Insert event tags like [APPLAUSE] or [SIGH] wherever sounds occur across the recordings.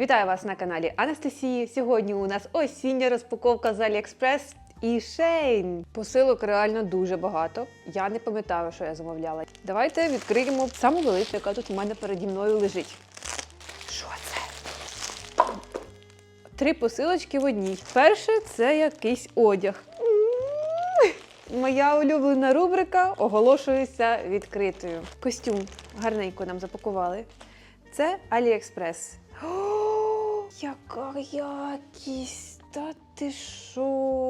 Вітаю вас на каналі Анастасії. Сьогодні у нас осіння розпаковка з AliExpress і Шейн. Посилок реально дуже багато. Я не пам'ятаю, що я замовляла. Давайте відкриємо саму велику, яка тут у мене переді мною лежить. Що це? Три посилочки в одній. Перше це якийсь одяг. Моя улюблена рубрика оголошується відкритою. Костюм гарненько нам запакували. Це AliExpress. Яка якість! Та ти що?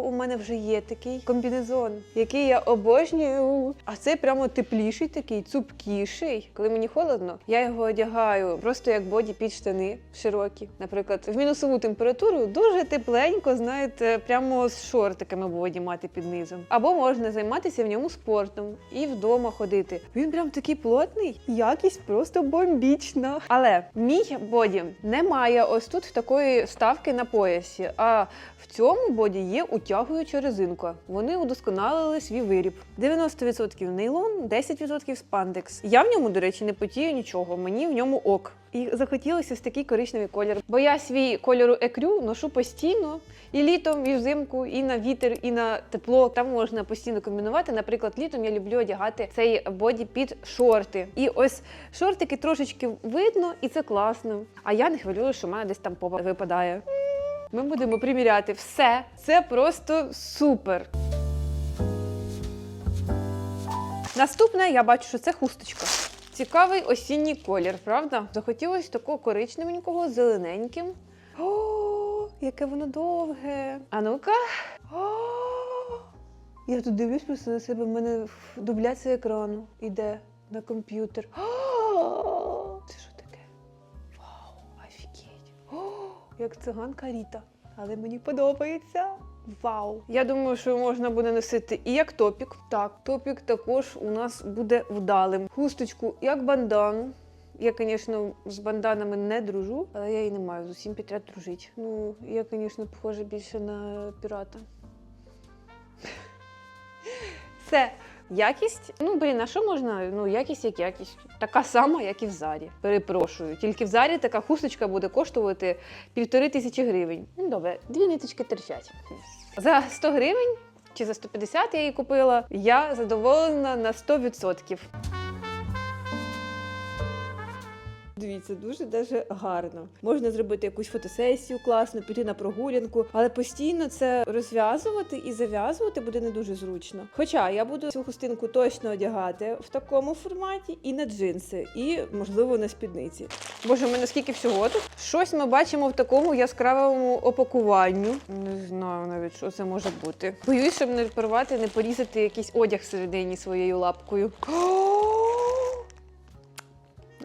У мене вже є такий комбінезон, який я обожнюю. А це прямо тепліший такий, цупкіший. Коли мені холодно, я його одягаю просто як боді під штани широкі. Наприклад, в мінусову температуру дуже тепленько, знаєте, прямо з шортиками боді мати під низом. Або можна займатися в ньому спортом і вдома ходити. Він прям такий плотний, якість просто бомбічна. Але мій боді не має ось тут такої вставки на поясі. А в цьому боді є утягуюча резинка. Вони удосконалили свій виріб. 90% нейлон, 10% спандекс. Я в ньому, до речі, не потію нічого. Мені в ньому ок. І захотілося ось такий коричневий колір. Бо я свій кольору екрю ношу постійно і літом, і взимку, і на вітер, і на тепло. Там можна постійно комбінувати. Наприклад, літом я люблю одягати цей боді під шорти. І ось шортики трошечки видно, і це класно. А я не хвилюю, що в мене десь там попа випадає. Ми будемо приміряти все. Це просто супер. Наступне я бачу, що це хусточка. Цікавий осінній колір, правда? Захотілося такого коричневенького, зелененьким. О, яке воно довге. А ну-ка. Я тут дивлюсь просто на себе, в мене дубляція екрану іде на комп'ютер. О, як циганка Ріта. Але мені подобається. Вау! Я думаю, що можна буде носити і як топік. Так, топік також у нас буде вдалим. Хусточку як бандану. Я, звісно, з банданами не дружу, але я її не маю з усім підряд дружити. Ну, я, звісно, похожа більше на пірата. Все. Якість, ну блін, а що можна? Ну, якість як якість. Така сама, як і в зарі. Перепрошую. Тільки в зарі така хусточка буде коштувати півтори тисячі гривень. Ну, добре, дві ниточки терчать. За 100 гривень чи за 150 я її купила. Я задоволена на 100%. Дивіться, дуже даже гарно. Можна зробити якусь фотосесію класно, піти на прогулянку, але постійно це розв'язувати і зав'язувати буде не дуже зручно. Хоча я буду цю хустинку точно одягати в такому форматі і на джинси, і можливо на спідниці. Боже, в мене скільки всього тут? Щось ми бачимо в такому яскравому опакуванню. Не знаю навіть, що це може бути. Боюсь, щоб не порвати, не порізати якийсь одяг всередині своєю лапкою. [GASPS]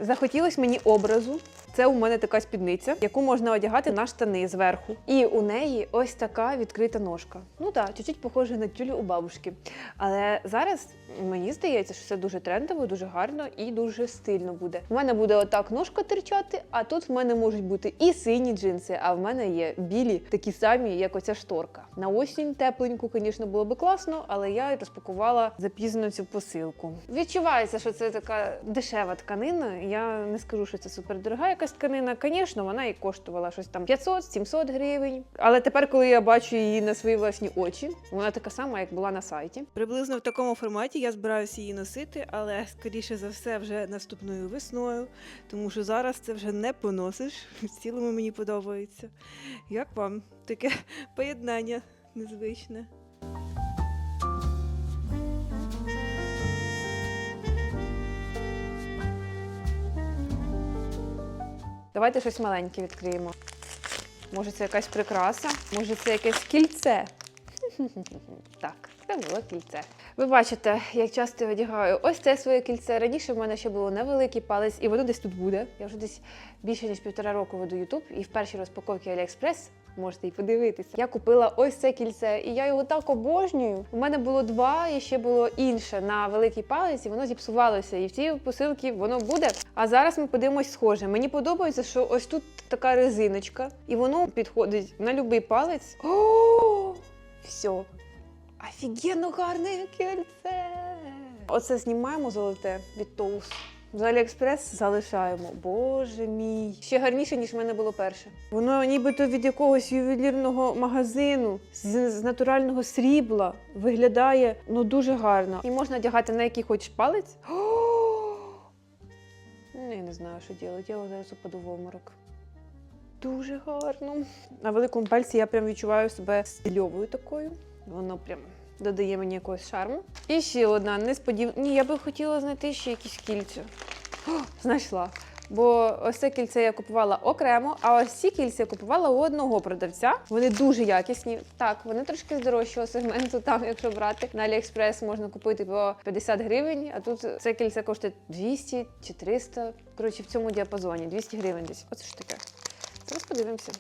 Захотілось мені образу. Це у мене така спідниця, яку можна одягати на штани зверху. І у неї ось така відкрита ножка. Ну так, чуть-чуть похоже на тюлю у бабушки. Але зараз мені здається, що це дуже трендово, дуже гарно і дуже стильно буде. У мене буде отак ножка терчати, а тут в мене можуть бути і сині джинси, а в мене є білі, такі самі, як оця шторка. На осінь тепленьку, звісно, було би класно, але я розпакувала запізно цю посилку. Відчувається, що це така дешева тканина. Я не скажу, що це супердорога якась тканина. Звісно, вона і коштувала щось там 500-700 гривень. Але тепер, коли я бачу її на свої власні очі, вона така сама, як була на сайті. Приблизно в такому форматі я збираюся її носити, але скоріше за все вже наступною весною, тому що зараз це вже не поносиш. [LAUGHS] В цілому мені подобається. Як вам таке [LAUGHS] поєднання незвичне? Давайте щось маленьке відкриємо. Може, це якась прикраса, може, це якесь кільце. [LAUGHS] Так, це було кільце. Ви бачите, як часто я одягаю ось це своє кільце. Раніше в мене ще було невеликий палець, і воно десь тут буде. Я вже десь більше ніж півтора року веду YouTube, і в першій розпаковці AliExpress можете й подивитися. Я купила ось це кільце, і я його так обожнюю. У мене було два, і ще було інше на великий палець, і воно зіпсувалося. І в цій посилці воно буде. А зараз ми подивимось схоже. Мені подобається, що ось тут така резиночка, і воно підходить на будь-який палець. О, все. Офігенно гарне кільце. Оце знімаємо золоте від Тоус. З Аліекспрес залишаємо. Боже мій. Ще гарніше, ніж в мене було перше. Воно нібито від якогось ювелірного магазину з, з натурального срібла виглядає ну дуже гарно. І можна одягати на який хочеш палець. [GASPS] Ну, Я не знаю, що робити. Я зараз упаду в обморок. Дуже гарно. На великому пальці я прям відчуваю себе стильовою такою. Воно прям додає мені якогось шарму. І ще одна несподівана. Ні, я би хотіла знайти ще якісь кільця. О, знайшла. Бо ось це кільце я купувала окремо, а ось ці кільця я купувала у одного продавця. Вони дуже якісні. Так, вони трошки з дорожчого сегменту, там, якщо брати. На Аліекспрес можна купити по 50 гривень, а тут це кільце коштує 200 чи 300. Коротше, в цьому діапазоні 200 гривень десь. Оце ж таке. Зараз подивимося.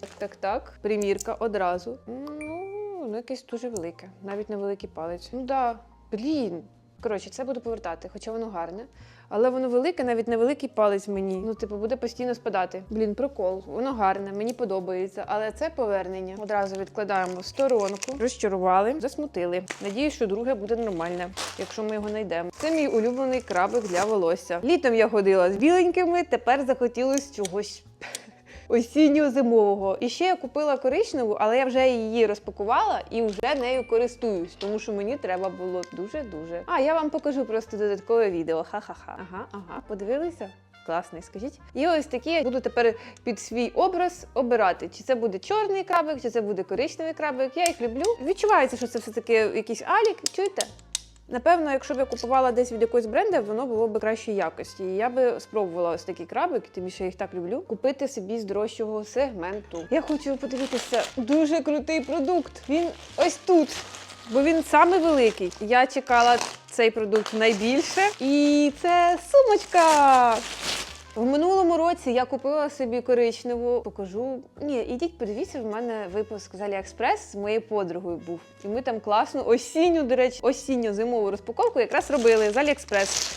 Так, так, так. Примірка одразу. Ну, воно якесь дуже велике, навіть на великий палець. Ну да, блін. Коротше, це буду повертати, хоча воно гарне. Але воно велике, навіть на великий палець мені. Ну, типу, буде постійно спадати. Блін, прикол. Воно гарне, мені подобається. Але це повернення. Одразу відкладаємо в сторонку, розчарували, засмутили. Надію, що друге буде нормальне, якщо ми його знайдемо. Це мій улюблений крабик для волосся. Літом я ходила з біленькими, тепер захотілось чогось осінньо-зимового. І ще я купила коричневу, але я вже її розпакувала і вже нею користуюсь, тому що мені треба було дуже-дуже. А я вам покажу просто додаткове відео. Ха-ха-ха. Ага, ага, подивилися? Класний, скажіть. І ось такі я буду тепер під свій образ обирати, чи це буде чорний крабик, чи це буде коричневий крабик. Я їх люблю. Відчувається, що це все таки якийсь алік. Чуєте? Напевно, якщо б я купувала десь від якогось бренду, воно було б кращої якості. І я би спробувала ось такий крабик, тим більше я їх так люблю, купити собі з дорожчого сегменту. Я хочу подивитися дуже крутий продукт. Він ось тут. Бо він саме великий. Я чекала цей продукт найбільше. І це сумочка. В минулому році я купила собі коричневу, покажу. Ні, ідіть, подивіться, в мене випуск з Аліекспрес з моєю подругою був. І ми там класну осінню, до речі, осінньо-зимову розпаковку якраз робили з Аліекспрес.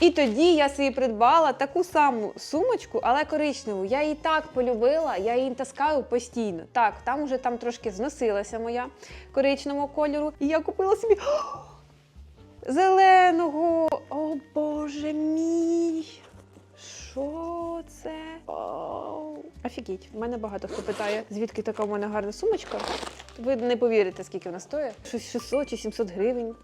І тоді я собі придбала таку саму сумочку, але коричневу. Я її так полюбила, я її таскаю постійно. Так, там уже там трошки зносилася моя коричневого кольору. І я купила собі [GASPS] зеленого. О Боже мій! Що це? Оу. Офігеть, в мене багато хто питає, звідки така в мене гарна сумочка. Ви не повірите, скільки вона стоїть. Щось 600 чи 700 гривень.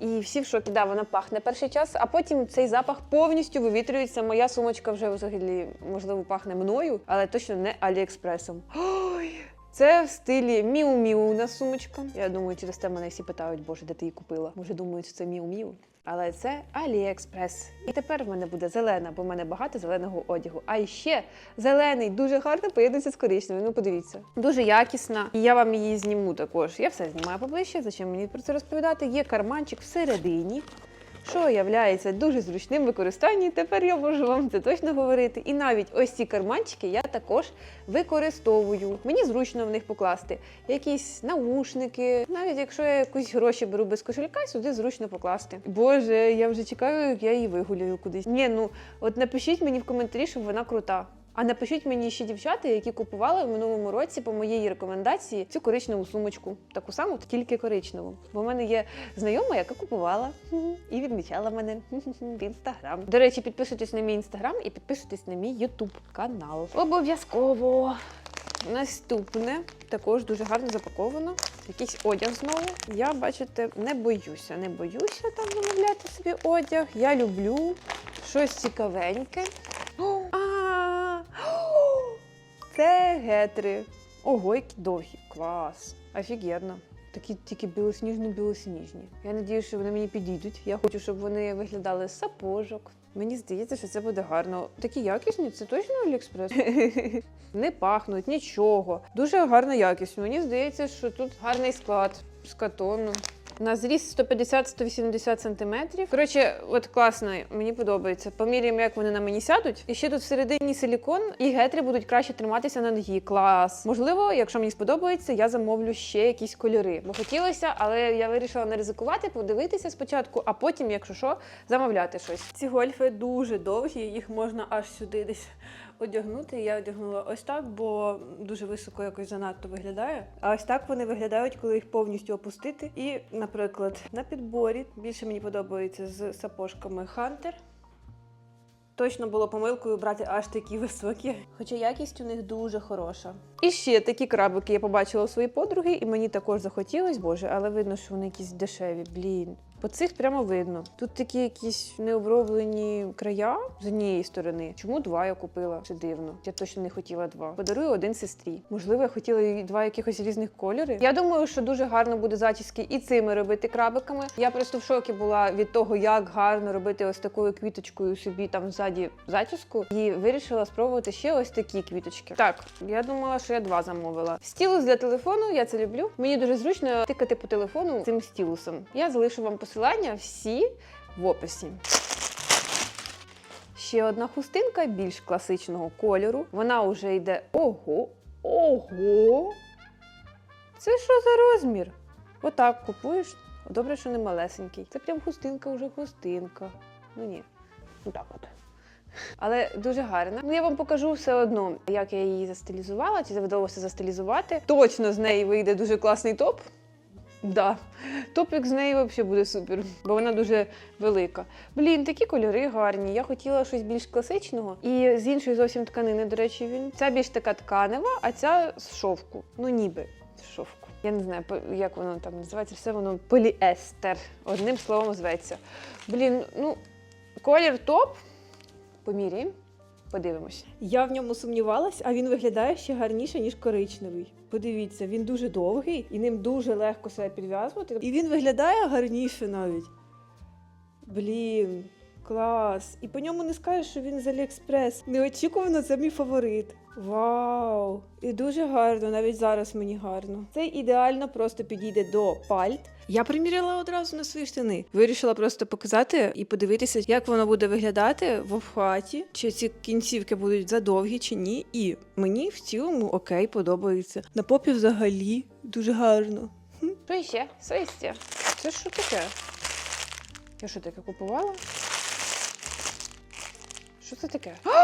І всі в шокі, да, вона пахне перший час, а потім цей запах повністю вивітрюється. Моя сумочка вже взагалі, можливо, пахне мною, але точно не Аліекспресом. Ой! Це в стилі міу-міу сумочка. Я думаю, через те мене всі питають, боже, де ти її купила? Може, думають, що це міу-міу. Але це Аліекспрес. І тепер в мене буде зелена, бо в мене багато зеленого одягу. А ще зелений дуже гарно поєднується з коричневим. Ну, подивіться. Дуже якісна. І я вам її зніму також. Я все знімаю поближче. Зачем мені про це розповідати? Є карманчик всередині. Що являється дуже зручним в використанні, тепер я можу вам це точно говорити. І навіть ось ці карманчики я також використовую. Мені зручно в них покласти якісь наушники. Навіть якщо я якусь гроші беру без кошелька, сюди зручно покласти. Боже, я вже чекаю, як я її вигуляю кудись. Ні, ну от напишіть мені в коментарі, що вона крута. А напишіть мені ще дівчата, які купували в минулому році по моїй рекомендації цю коричневу сумочку, таку саму, тільки коричневу. Бо в мене є знайома, яка купувала і відмічала мене в інстаграм. До речі, підписуйтесь на мій інстаграм і підписуйтесь на мій ютуб канал. Обов'язково. Наступне також дуже гарно запаковано. Якийсь одяг знову. Я, бачите, не боюся, не боюся там замовляти собі одяг. Я люблю щось цікавеньке. Це гетри. Ого, які довгі. Клас. Офігенно. Такі тільки білосніжно-білосніжні. Я надію, що вони мені підійдуть. Я хочу, щоб вони виглядали сапожок. Мені здається, що це буде гарно. Такі якісні, це точно Аліекспрес? [LAUGHS] Не пахнуть, нічого. Дуже гарна якість. Мені здається, що тут гарний склад з катону. На зріст 150-180 см. Коротше, от класно, мені подобається. Поміряємо, як вони на мені сядуть. І ще тут всередині силікон, і гетрі будуть краще триматися на ногі. Клас. Можливо, якщо мені сподобається, я замовлю ще якісь кольори. Бо хотілося, але я вирішила не ризикувати, подивитися спочатку, а потім, якщо що, замовляти щось. Ці гольфи дуже довгі, їх можна аж сюди десь одягнути. Я одягнула ось так, бо дуже високо якось занадто виглядає. А ось так вони виглядають, коли їх повністю опустити. І, наприклад, на підборі більше мені подобається з сапожками Hunter. Точно було помилкою брати аж такі високі. Хоча якість у них дуже хороша. І ще такі крабики я побачила у своїй подруги, і мені також захотілось, боже, але видно, що вони якісь дешеві. Блін. По цих прямо видно. Тут такі якісь необроблені края з однієї сторони. Чому два я купила? Це дивно. Я точно не хотіла два. Подарую один сестрі. Можливо, я хотіла і два якихось різних кольори. Я думаю, що дуже гарно буде зачіски і цими робити крабиками. Я просто в шокі була від того, як гарно робити ось такою квіточкою собі там ззаді зачіску. І вирішила спробувати ще ось такі квіточки. Так, я думала, що я два замовила. Стілус для телефону, я це люблю. Мені дуже зручно тикати по телефону цим стілусом. Я залишу вам посилання всі в описі. Ще одна хустинка більш класичного кольору. Вона вже йде. Ого! Ого! Це що за розмір? Отак купуєш. Добре, що не малесенький. Це прям хустинка, вже хустинка. Ну ні. Ну так от. Але дуже гарна. Ну я вам покажу все одно, як я її застилізувала, чи вдалося застилізувати. Точно з неї вийде дуже класний топ. Да, топік з неї взагалі буде супер, бо вона дуже велика. Блін, такі кольори гарні. Я хотіла щось більш класичного. І з іншої зовсім тканини, до речі, він. Ця більш така тканева, а ця з шовку. Ну, ніби з шовку. Я не знаю, як воно там називається, все воно поліестер. Одним словом зветься. Блін, ну, колір топ. Поміряємо. Подивимось. Я в ньому сумнівалась, а він виглядає ще гарніше, ніж коричневий. Подивіться, він дуже довгий і ним дуже легко себе підв'язувати. І він виглядає гарніше навіть. Блін, клас. І по ньому не скажеш, що він з Аліекспрес. Неочікувано це мій фаворит. Вау! І дуже гарно, навіть зараз мені гарно. Це ідеально просто підійде до пальт. Я приміряла одразу на свої штани. Вирішила просто показати і подивитися, як воно буде виглядати в обхваті, чи ці кінцівки будуть задовгі чи ні. І мені в цілому окей, подобається. На попі взагалі дуже гарно. Що ще? Ще? Це що таке? Я що таке купувала? Що це таке? [GASPS]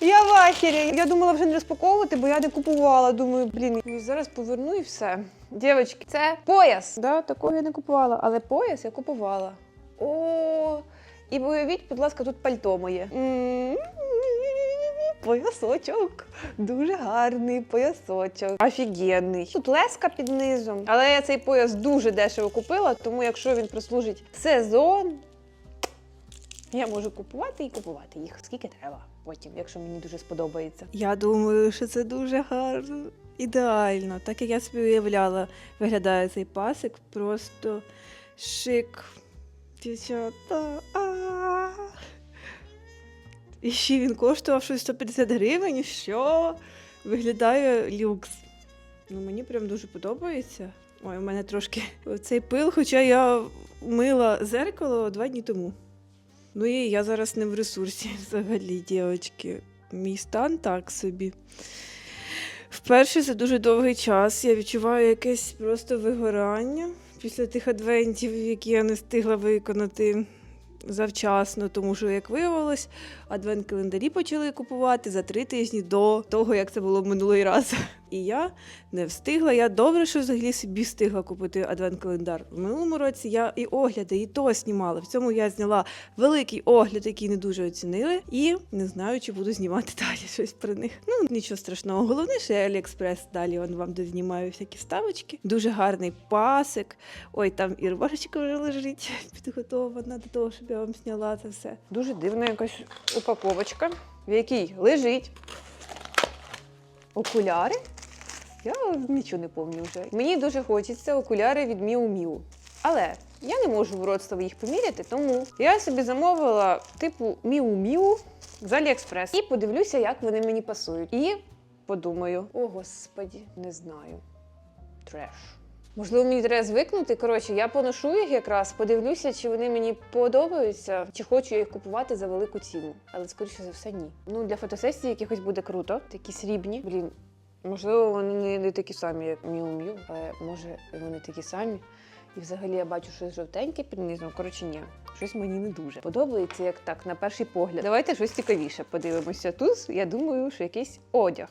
Я в ахері. Я думала вже не розпаковувати, бо я не купувала. Думаю, блін, і зараз поверну і все. Дівчатки, це пояс. Да, такого я не купувала, але пояс я купувала. О, і уявіть, будь ласка, тут пальто моє. Поясочок. Дуже гарний поясочок. Офігенний. Тут леска під низом. Але я цей пояс дуже дешево купила, тому якщо він прослужить сезон, я можу купувати і купувати їх скільки треба потім, якщо мені дуже сподобається. Я думаю, що це дуже гарно. Ідеально. Так як я собі уявляла, виглядає цей пасик. Просто шик. Дівчата. І ще він коштував щось 150 гривень. Що? Виглядає люкс. Ну, мені прям дуже подобається. Ой, у мене трошки цей пил, хоча я мила зеркало два дні тому. Ну і я зараз не в ресурсі [LAUGHS] взагалі, дівчатки. Мій стан так собі. Вперше за дуже довгий час я відчуваю якесь просто вигорання після тих адвентів, які я не встигла виконати завчасно, тому що, як виявилось, адвент-календарі почали купувати за три тижні до того, як це було минулий раз. І я не встигла. Я добре, що взагалі собі встигла купити адвент-календар. В минулому році я і огляди, і то знімала. В цьому я зняла великий огляд, який не дуже оцінили, і не знаю, чи буду знімати [LAUGHS] далі щось про них. Ну нічого страшного. Головне, що я Аліекспрес далі он вам дознімаю всякі ставочки. Дуже гарний пасик. Ой, там і рубашечка вже лежить [LAUGHS] підготована до того, щоб я вам зняла це все. Дуже дивна якась упаковочка, в якій лежить окуляри. Я нічого не пам'ятаю вже. Мені дуже хочеться окуляри від Міу Міу. Але я не можу в родство їх поміряти, тому я собі замовила типу Міу Міу з Аліекспрес. І подивлюся, як вони мені пасують. І подумаю: о господі, не знаю. Треш. Можливо, мені треба звикнути. Коротше, я поношу їх якраз, подивлюся, чи вони мені подобаються, чи хочу я їх купувати за велику ціну. Але скоріше за все, ні. Ну для фотосесії якихось буде круто. Такі срібні. Блін, можливо, вони не, не такі самі, як Міу Міу, але може вони такі самі. І взагалі я бачу щось жовтеньке під низом. Коротше, ні, щось мені не дуже подобається, як так, на перший погляд. Давайте щось цікавіше подивимося. Тут я думаю, що якийсь одяг.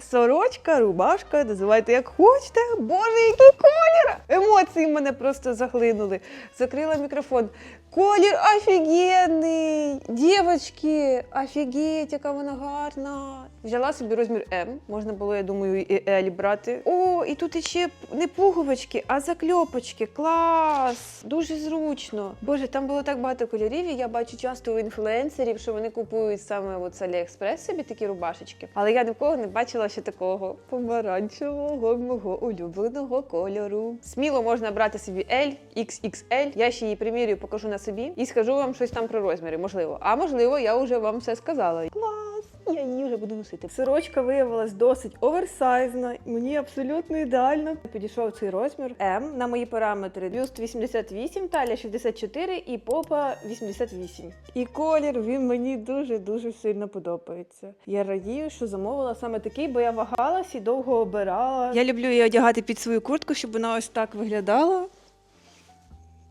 Сорочка, рубашка, називайте як хочете. Боже, який колір! Емоції мене просто захлинули. Закрила мікрофон. Колір офігенний! Дівочки, офігеть, яка вона гарна. Взяла собі розмір М. Можна було, я думаю, і L брати. О, і тут іще не пуговички, а закльопочки. Клас! Дуже зручно. Боже, там було так багато кольорів, і я бачу часто у інфлюенсерів, що вони купують саме от з Аліекспрес собі такі рубашечки. Але я нікого не бачила ще такого помаранчевого мого улюбленого кольору. Сміло можна брати собі L, XXL. Я ще її примірюю, покажу на собі і скажу вам щось там про розміри. Можливо. А можливо, я вже вам все сказала. Клас! Я її вже буду носити. Сорочка виявилась досить оверсайзна, мені абсолютно ідеально підійшов цей розмір. М на мої параметри. Бюст 88, талія 64 і попа 88. І колір він мені дуже-дуже сильно подобається. Я радію, що замовила саме такий, бо я вагалась і довго обирала. Я люблю її одягати під свою куртку, щоб вона ось так виглядала.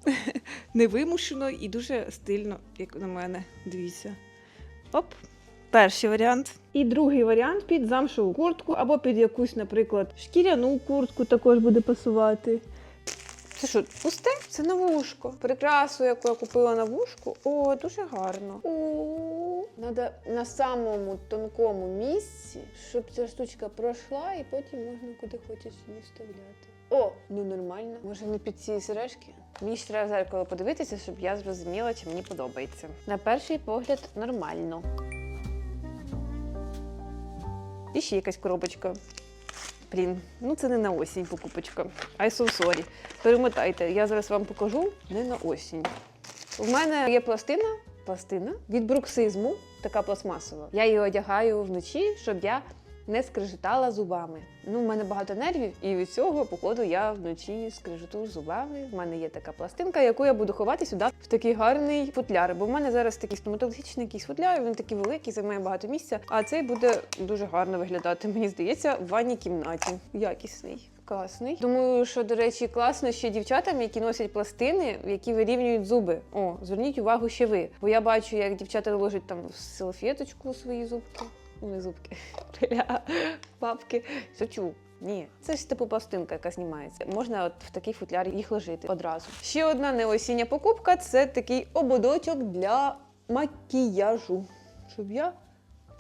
[LAUGHS] Невимушено і дуже стильно, як на мене. Дивіться. Оп. Перший варіант. І другий варіант під замшеву куртку або під якусь, наприклад, шкіряну куртку також буде пасувати. Це що, пусте? Це на вушко. Прикрасу, яку я купила на вушку. О, дуже гарно. Надо на самому тонкому місці, щоб ця штучка пройшла, і потім можна куди хочеш її вставляти. О, ну нормально. Може не під ці сережки? Мені ще треба в зеркало подивитися, щоб я зрозуміла, чи мені подобається. На перший погляд нормально. І ще якась коробочка. Блін, ну це не на осінь покупочка. I so sorry. Перемотайте, я зараз вам покажу не на осінь. У мене є пластина, пластина від бруксизму, така пластмасова. Я її одягаю вночі, щоб я не скрижетала зубами. Ну, в мене багато нервів, і від цього, походу, я вночі скрижету зубами. В мене є така пластинка, яку я буду ховати сюди в такий гарний футляр. Бо в мене зараз такий стоматологічний якийсь футляр, він такий великий, займає багато місця. А цей буде дуже гарно виглядати, [LAUGHS] мені здається, в ванній кімнаті. Якісний. Класний. Думаю, що, до речі, класно ще дівчатам, які носять пластини, які вирівнюють зуби. О, зверніть увагу ще ви. Бо я бачу, як дівчата ложать там в салфеточку свої зубки. Ну, не зубки, [LAUGHS] бабки. сучу. Ні, це ж типу пластинка, яка знімається. Можна от в такий футляр їх ложити одразу. Ще одна неосіння покупка це такий ободочок для макіяжу. Щоб я.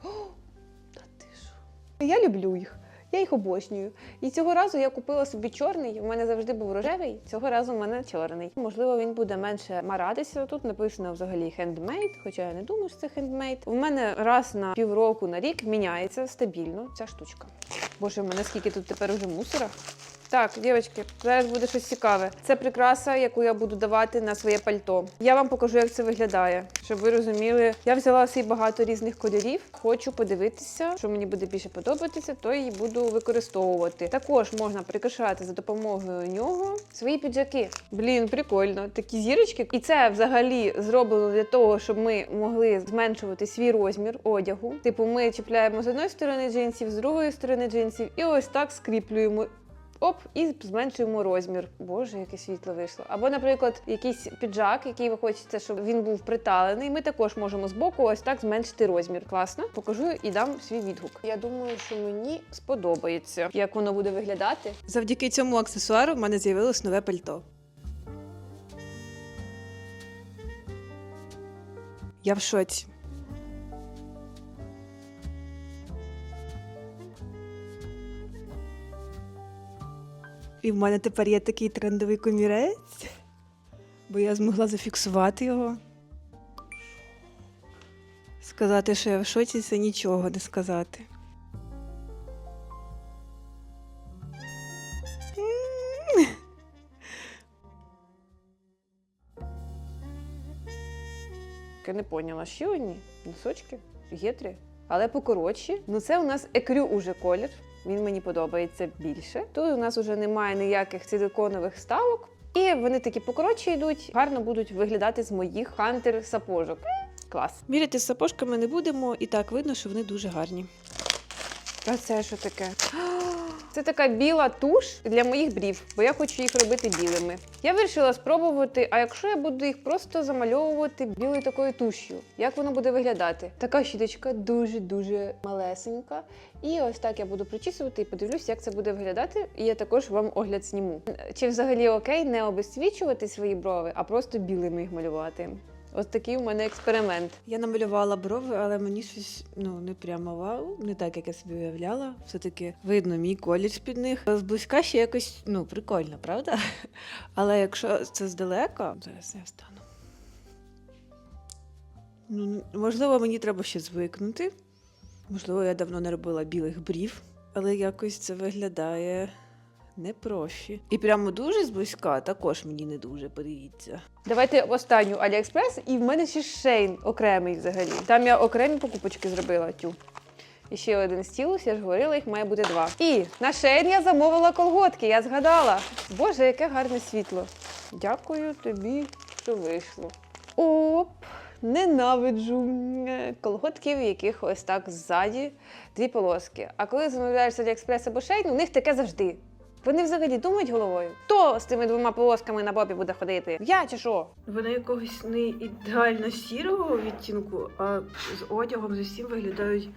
О, [GASPS] та ти що? Я люблю їх. Я їх обожнюю. І цього разу я купила собі чорний. У мене завжди був рожевий. Цього разу в мене чорний. Можливо, він буде менше маратися. Тут написано взагалі хендмейд, хоча я не думаю, що це хендмейд. У мене раз на півроку на рік міняється стабільно ця штучка. Боже, в мене скільки тут тепер уже мусора. Так, дівчатки, зараз буде щось цікаве. Це прикраса, яку я буду давати на своє пальто. Я вам покажу, як це виглядає, щоб ви розуміли. Я взяла свій багато різних кольорів. Хочу подивитися, що мені буде більше подобатися, то її буду використовувати. Також можна прикрашати за допомогою нього свої піджаки. Блін, прикольно, такі зірочки. І це взагалі зроблено для того, щоб ми могли зменшувати свій розмір одягу. Типу, ми чіпляємо з одної сторони джинсів, з другої сторони джинсів, і ось так скріплюємо. Оп, і зменшуємо розмір. Боже, яке світло вийшло. Або, наприклад, якийсь піджак, який ви хочете, щоб він був приталений. Ми також можемо збоку ось так зменшити розмір. Класно, покажу і дам свій відгук. Я думаю, що мені сподобається, як воно буде виглядати. Завдяки цьому аксесуару в мене з'явилось нове пальто. Я в шоці. І в мене тепер є такий трендовий комірець, бо я змогла зафіксувати його. Сказати, що я в шоці, це нічого не сказати. Я не поняла, ще одні носочки, гетрі, але покоротші. Ну це у нас екрю уже колір. Він мені подобається більше. Тут у нас вже немає ніяких силиконових ставок. І вони такі покоротші йдуть, гарно будуть виглядати з моїх хантер сапожок. Клас. Міряти з сапожками не будемо, і так видно, що вони дуже гарні. А це що таке? Це така біла туш для моїх брів, бо я хочу їх робити білими. Я вирішила спробувати, а якщо я буду їх просто замальовувати білою такою туш'ю, як воно буде виглядати? Така щіточка дуже-дуже малесенька. І ось так я буду причісувати і подивлюсь, як це буде виглядати. І я також вам огляд зніму. Чи взагалі окей не обесцвічувати свої брови, а просто білими їх малювати? Ось такий у мене експеримент. Я намалювала брови, але мені щось ну не прямо вау, не так, як я собі уявляла. Все-таки видно мій колір під них. Зблизька ще якось ну прикольно, правда? [LAUGHS] Але якщо це здалека, зараз я встану. Ну, можливо, мені треба ще звикнути. Можливо, я давно не робила білих брів, але якось це виглядає не проще. І прямо дуже зблизька також мені не дуже подивіться. Давайте останню Аліекспрес, і в мене ще шейн окремий взагалі. Там я окремі покупочки зробила. Тю. І ще один стілус, я ж говорила, їх має бути два. І на шейн я замовила колготки, я згадала. Боже, яке гарне світло. Дякую тобі, що вийшло. Оп! Ненавиджу е, колготки, яких ось так ззаді дві полоски. А коли замовляєш Аліекспрес або шейн, у них таке завжди. Вони взагалі думають головою. Хто з тими двома полосками на бобі буде ходити? Я чи що? Вони якогось не ідеально сірого відтінку, а з одягом з усім виглядають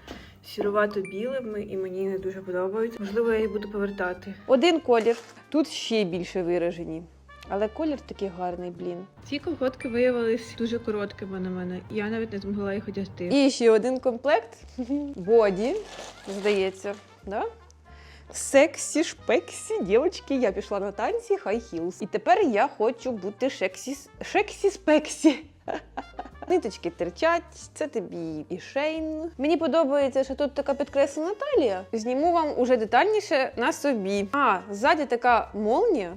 сірувато-білими і мені не дуже подобаються. Можливо, я їх буду повертати. Один колір, тут ще більше виражені. Але колір такий гарний, блін. Ці колготки виявились дуже короткими на мене. Я навіть не змогла їх одягти. І ще один комплект [LAUGHS] боді, здається, да? Сексі, шпексі, дівчатки, я пішла на танці, хай хілс. І тепер я хочу бути шексі, шексі спексі. [LAUGHS] Ниточки терчать, це тобі і шейн. Мені подобається, що тут така підкреслена талія. Зніму вам уже детальніше на собі. А, ззаді така молнія.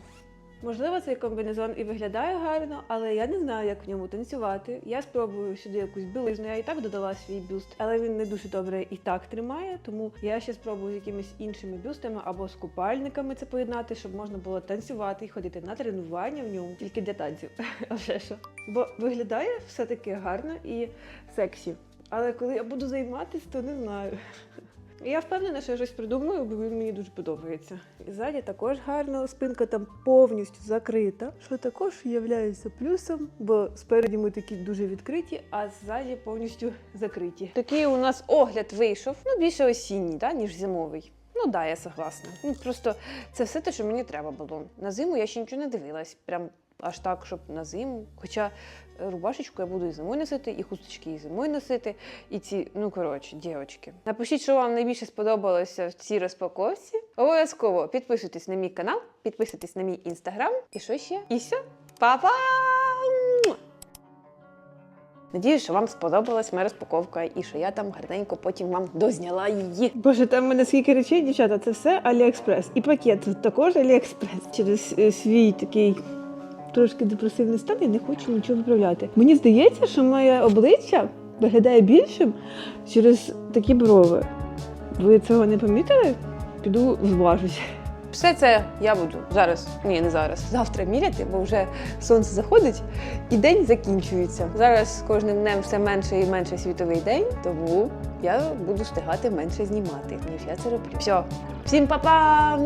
Можливо, цей комбінезон і виглядає гарно, але я не знаю, як в ньому танцювати. Я спробую сюди якусь білизну. Я і так додала свій бюст, але він не дуже добре і так тримає. Тому я ще спробую з якимись іншими бюстами або з купальниками це поєднати, щоб можна було танцювати і ходити на тренування в ньому тільки для танців. [LAUGHS] А вже що? Бо виглядає все таки гарно і сексі. Але коли я буду займатися, то не знаю. Я впевнена, що я щось придумаю, бо він мені дуже подобається. І ззаді також гарно, спинка там повністю закрита, що також є плюсом, бо спереді ми такі дуже відкриті, а ззаді повністю закриті. Такий у нас огляд вийшов, ну більше осінній, да, ніж зимовий. Ну да, я согласна. Ну просто це все те, що мені треба було. На зиму я ще нічого не дивилась. Прям аж так, щоб на зиму. Хоча е, рубашечку я буду і зимою носити, і хусточки і зимою носити. І ці, ну коротше, дівчатки. Напишіть, що вам найбільше сподобалося в цій розпаковці. Обов'язково підписуйтесь на мій канал, підписуйтесь на мій інстаграм. І що ще? І все. Па-па! Муа! Надіюсь, що вам сподобалась моя розпаковка і що я там гарненько потім вам дозняла її. Боже, там в мене скільки речей, дівчата, це все Аліекспрес. І пакет також Аліекспрес. Через е, свій такий трошки депресивний стан я не хочу нічого виправляти. Мені здається, що моє обличчя виглядає більшим через такі брови. Ви цього не помітили? Піду зважусь. Все це я буду зараз, ні, не зараз, завтра міряти, бо вже сонце заходить і день закінчується. Зараз кожним днем все менше і менше світовий день, тому я буду встигати менше знімати, ніж я це роблю. Все, всім па-па!